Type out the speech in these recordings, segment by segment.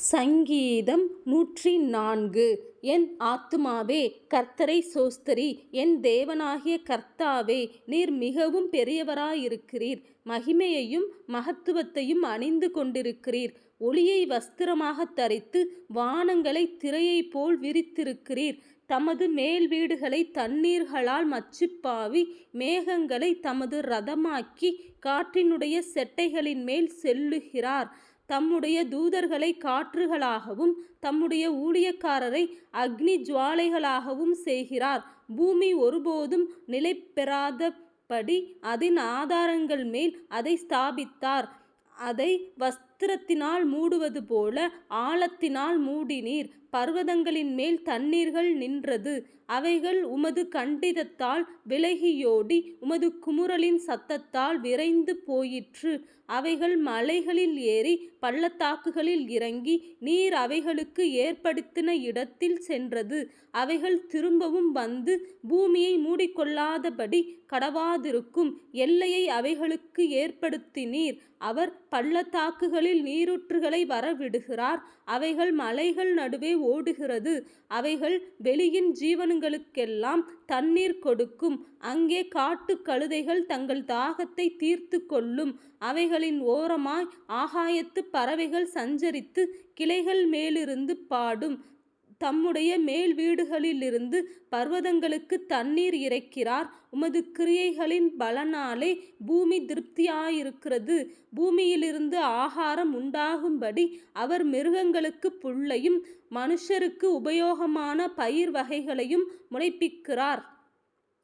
சங்கீதம் நூற்றி நான்கு என் ஆத்துமாவே கர்த்தரை சோஸ்தரி என் தேவனாகிய கர்த்தாவே நீர் மிகவும் பெரியவராயிருக்கிறீர். மகிமையையும் மகத்துவத்தையும் அணிந்து கொண்டிருக்கிறீர். ஒளியை வஸ்திரமாகத் தரித்து வானங்களை திரையைப் போல் விரித்திருக்கிறீர். தமது மேல் வீடுகளை தண்ணீர்களால் மச்சுப்பாவி மேகங்களை தமது ரதமாக்கி காற்றினுடைய செட்டைகளின் மேல் செல்லுகிறார். தம்முடைய தூதர்களை காற்றுகளாகவும் தம்முடைய ஊழியக்காரரை அக்னி ஜுவாலைகளாகவும் செய்கிறார். பூமி ஒருபோதும் நிலை பெறாதபடி அதன் ஆதாரங்கள் மேல் அதை ஸ்தாபித்தார். அதை பத்திரத்தினால் மூடுவது போல ஆழத்தினால் மூடினீர். பர்வதங்களின் மேல் தண்ணீர்கள் நின்றது. அவைகள் உமது கண்டிதத்தால் விலகியோடி உமது குமுறலின் சத்தத்தால் விரைந்து போயிற்று. அவைகள் மலைகளில் ஏறி பள்ளத்தாக்குகளில் இறங்கி நீர் அவைகளுக்கு ஏற்படுத்தின இடத்தில் சென்றது. அவைகள் திரும்பவும் வந்து பூமியை மூடிக்கொள்ளாதபடி கடவாதிருக்கும். எல்லையை அவைகளுக்கு ஏற்படுத்தினீர். அவர் பள்ளத்தாக்குகளில் நீரூற்றுகளை வரவிடுகிறார். அவைகள் மலைகள் நடுவே ஓடுகிறது. அவைகள் வெளியின் ஜீவனுங்களுக்கெல்லாம் தண்ணீர் கொடுக்கும். அங்கே காட்டுக் கழுதைகள் தங்கள் தாகத்தை தீர்த்து கொள்ளும். அவைகளின் ஓரமாய் ஆகாயத்துப் பறவைகள் சஞ்சரித்து கிளைகள் மேலிருந்து பாடும். தம்முடைய மேல் வீடுகளிலிருந்து பர்வதங்களுக்கு தண்ணீர் இறைக்கிறார். உமது கிரியைகளின் பலனாலே பூமி திருப்தியாயிருக்கிறது. பூமியிலிருந்து ஆகாரம் உண்டாகும்படி அவர் மிருகங்களுக்கு புல்லையும் மனுஷருக்கு உபயோகமான பயிர் வகைகளையும் முளைப்பிக்கிறார்.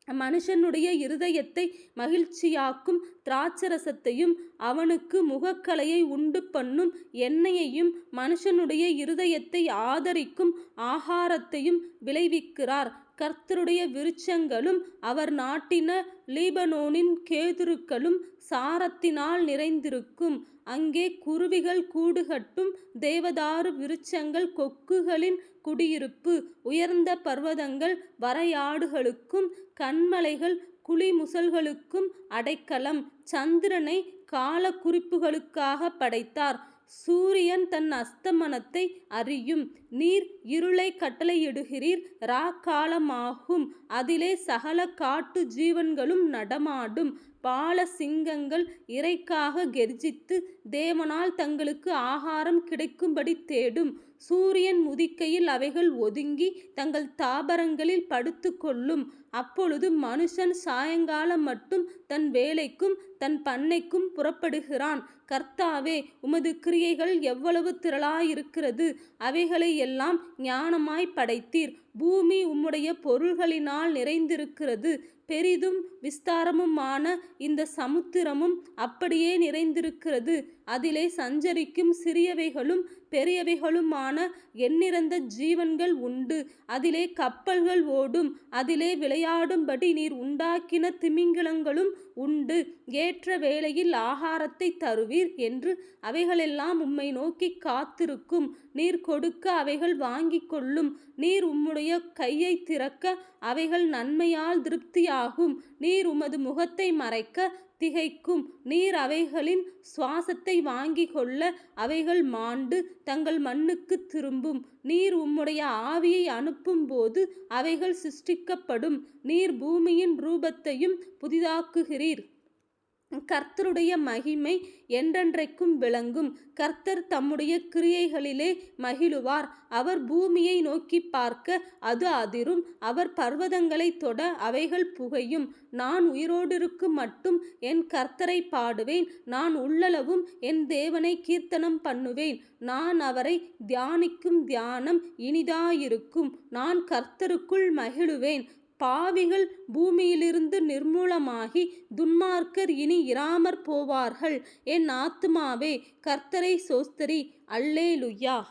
மனுஷனுடைய இருதயத்தை மகிழ்ச்சியாக்கும் திராட்சரசத்தையும் அவனுக்கு முகக்கலையை உண்டு பண்ணும் எண்ணெயையும் மனுஷனுடைய இருதயத்தை ஆதரிக்கும் ஆகாரத்தையும் விளைவிக்கிறார். கர்த்தருடைய விருட்சங்களும் அவர் நாட்டின லீபனோனின் கேதுருக்களும் சாரத்தினால் நிறைந்திருக்கும். அங்கே குருவிகள் கூடுகட்டும் தேவதாரு விருட்சங்கள் கொக்குகளின் குடியிருப்பு உயர்ந்த பர்வதங்கள் வரையாடுகளுக்கும் கண்மலைகள் குழிமுசல்களுக்கும் அடைக்கலம். சந்திரனை கால குறிப்புகளுக்காக படைத்தார். சூரியன் தன் அஸ்தமனத்தை அறியும். நீர் இருளை கட்டளையிடுகிறீர். ரா காலமாகும் அதிலே சகல காட்டு ஜீவன்களும் நடமாடும். பால சிங்கங்கள் இறைக்காக கெர்ஜித்து தேவனால் தங்களுக்கு ஆகாரம் கிடைக்கும்படி தேடும். சூரியன் முதிக்கையில் அவைகள் ஒதுங்கி தங்கள் தாபரங்களில் படுத்து கொள்ளும் அப்பொழுது மனுஷன் சாயங்காலம் மட்டும் தன் வேலைக்கும் தன் பண்ணைக்கும் புறப்படுகிறான். கர்த்தாவே உமது கிரியைகள் எவ்வளவு திரளாயிருக்கிறது. அவைகளை எல்லாம் ஞானமாய் படைத்தீர். பூமி உம்முடைய பொருள்களினால் நிறைந்திருக்கிறது. பெரிதும் விஸ்தாரமுமான இந்த சமுத்திரமும் அப்படியே நிறைந்திருக்கிறது. அதிலே சஞ்சரிக்கும் சிறியவைகளும் பெரியவைகளுமான எண்ணிறந்த ஜீவன்கள் உண்டு. அதிலே கப்பல்கள் ஓடும். அதிலே விளையாடும்படி நீர் உண்டாக்கின திமிங்கிலங்களும் உண்டு. ஏற்ற வேளையில் ஆகாரத்தை தருவீர் என்று அவைகளெல்லாம் உம்மை நோக்கி காத்திருக்கும். நீர் கொடுக்க அவைகள் வாங்கி கொள்ளும். நீர் உம்முடைய கையை திறக்க அவைகள் நன்மையால் திருப்தியாகும். நீர் உமது முகத்தை மறைக்க திகைக்கும் நீர் அவைகளின் சுவாசத்தை வாங்கி கொள்ள அவைகள் மாண்டு தங்கள் மண்ணுக்கு திரும்பும். நீர் உம்முடைய ஆவியை அனுப்பும்போது அவைகள் சிருஷ்டிக்கப்படும். நீர் பூமியின் ரூபத்தையும் புதிதாக்குகிறீர். கர்த்தருடைய மகிமை என்றென்றைக்கும் விளங்கும். கர்த்தர் தம்முடைய கிரியைகளிலே மகிழுவார். அவர் பூமியை நோக்கி பார்க்க அது அதிரும். அவர் பர்வதங்களை தொட அவைகள் புகையும். நான் உயிரோடிருக்கும் மட்டும் என் கர்த்தரை பாடுவேன். நான் உள்ளளவும் என் தேவனை கீர்த்தனம் பண்ணுவேன். நான் அவரை தியானிக்கும் தியானம் இனிதாயிருக்கும். நான் கர்த்தருக்குள் மகிழுவேன். பாவிகள் பூமியிலிருந்து நிர்மூலமாகி துன்மார்க்கர் இனி இராமற் போவார்கள். என் ஆத்துமாவே கர்த்தரை சோஸ்திரி அல்லேலுயா.